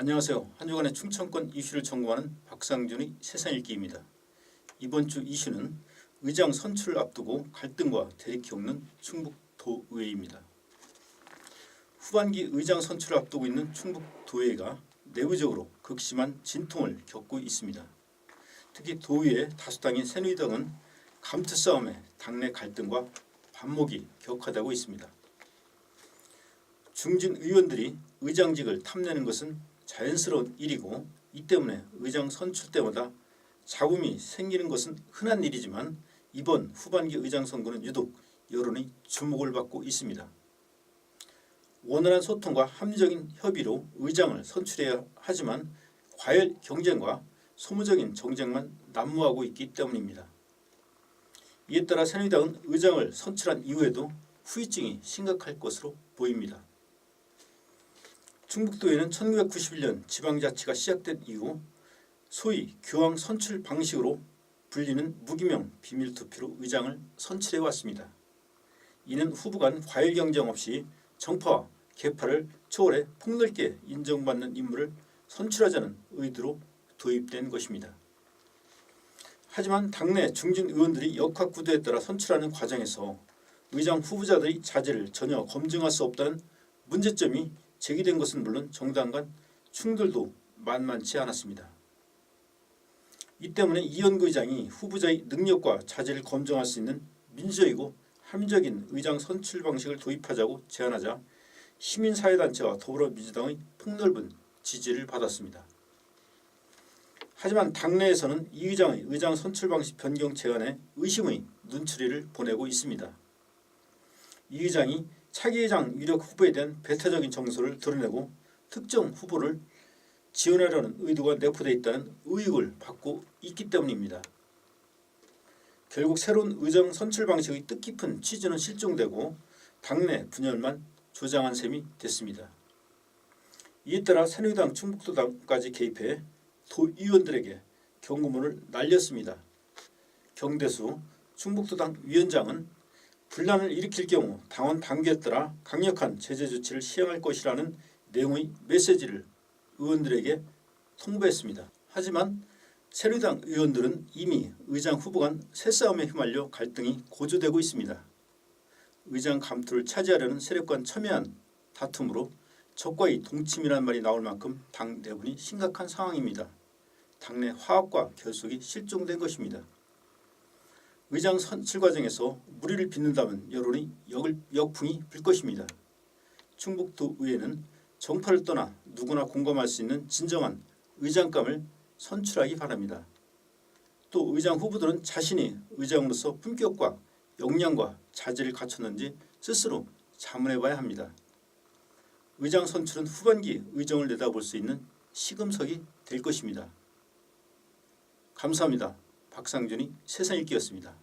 안녕하세요. 한 주간의 충청권 이슈를 전공하는 박상준의 세상 읽기입니다. 이번 주 이슈는 의장 선출을 앞두고 갈등과 대립 겪는 충북도의회입니다. 후반기 의장 선출을 앞두고 있는 충북도의회가 내부적으로 극심한 진통을 겪고 있습니다. 특히 도의회 다수당인 새누리당은 감투 싸움에 당내 갈등과 반목이 격화되고 있습니다. 중진 의원들이 의장직을 탐내는 것은 자연스러운 일이고 이 때문에 의장 선출 때마다 잡음이 생기는 것은 흔한 일이지만 이번 후반기 의장 선거는 유독 여론의 주목을 받고 있습니다. 원활한 소통과 합리적인 협의로 의장을 선출해야 하지만 과열 경쟁과 소모적인 정쟁만 난무하고 있기 때문입니다. 이에 따라 새누리당은 의장을 선출한 이후에도 후유증이 심각할 것으로 보입니다. 충북도에는 1991년 지방자치가 시작된 이후 소위 교황 선출 방식으로 불리는 무기명 비밀투표로 의장을 선출해 왔습니다. 이는 후보 간 과열 경쟁 없이 정파와 계파를 초월해 폭넓게 인정받는 인물을 선출하자는 의도로 도입된 것입니다. 하지만 당내 중진 의원들이 역학 구도에 따라 선출하는 과정에서 의장 후보자들의 자질을 전혀 검증할 수 없다는 문제점이 제기된 것은 물론 정당 간 충돌도 만만치 않았습니다. 이 때문에 이현구 의장이 후보자의 능력과 자질을 검증할 수 있는 민주적이고 합리적인 의장 선출 방식을 도입하자고 제안하자 시민사회단체와 더불어민주당의 폭넓은 지지를 받았습니다. 하지만 당내에서는 이 의장의 의장 선출 방식 변경 제안에 의심의 눈초리를 보내고 있습니다. 이 의장이 차기 회장 유력 후보에 대한 배타적인 정서를 드러내고 특정 후보를 지원하려는 의도가 내포되어 있다는 의혹을 받고 있기 때문입니다. 결국 새로운 의장 선출 방식의 뜻깊은 취지는 실종되고 당내 분열만 조장한 셈이 됐습니다. 이에 따라 새누리당 충북도당까지 개입해 도의원들에게 경고문을 날렸습니다. 경대수 충북도당 위원장은 분란을 일으킬 경우 당원 당규에 따라 강력한 제재 조치를 시행할 것이라는 내용의 메시지를 의원들에게 통보했습니다. 하지만 새누리당 의원들은 이미 의장 후보 간 새싸움에 휘말려 갈등이 고조되고 있습니다. 의장 감투를 차지하려는 세력 간 첨예한 다툼으로 적과의 동침이라는 말이 나올 만큼 당 내분이 심각한 상황입니다. 당내 화합과 결속이 실종된 것입니다. 의장 선출 과정에서 무리를 빚는다면 여론이 역을, 역풍이 불 것입니다. 충북도 의회는 정파를 떠나 누구나 공감할 수 있는 진정한 의장감을 선출하기 바랍니다. 또 의장 후보들은 자신이 의장으로서 품격과 역량과 자질을 갖췄는지 스스로 자문해 봐야 합니다. 의장 선출은 후반기 의정을 내다볼 수 있는 시금석이 될 것입니다. 감사합니다. 박상준이 세상 읽기였습니다.